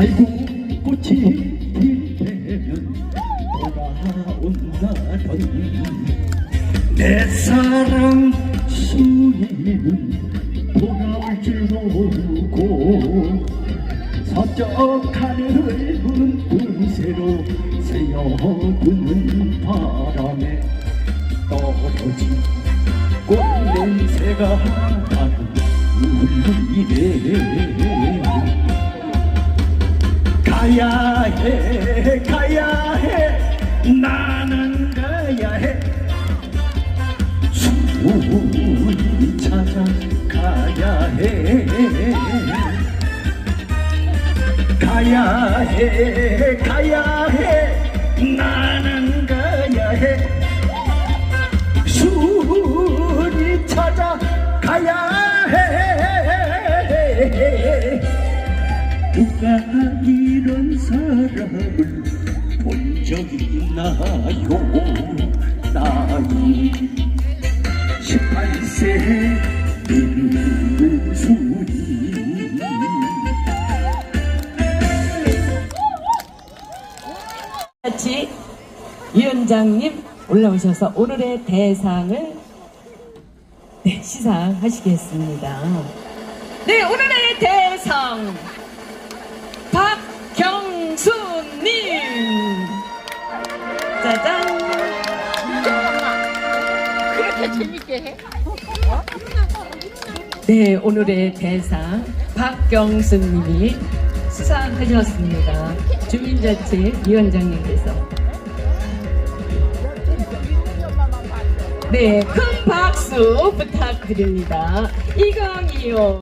아이고 꽃이 필 때면 돌아온다더니 내 사랑 순이는 돌아올 줄도 모르고 서쪽 하늘을 문득 새로 새어드는 바람에 떨어진 꽃냄새가 나는 우리 이래 가야 해 가야 해. 나는 가야 해. 숨을 찾아 가야 해. 누가 이런 사람을 본 적이 있나요? 나이. 18세 같이 위원장님 올라오셔서 오늘의 대상을 네, 시상하시겠습니다. 네, 오늘의 대상 박경수님 짜잔 그렇게 재밌게 해? 네, 오늘의 대상 박경수님이 수상하셨습니다. 주민자치 위원장님께서 네, 큰 박수 부탁드립니다. 이강이요.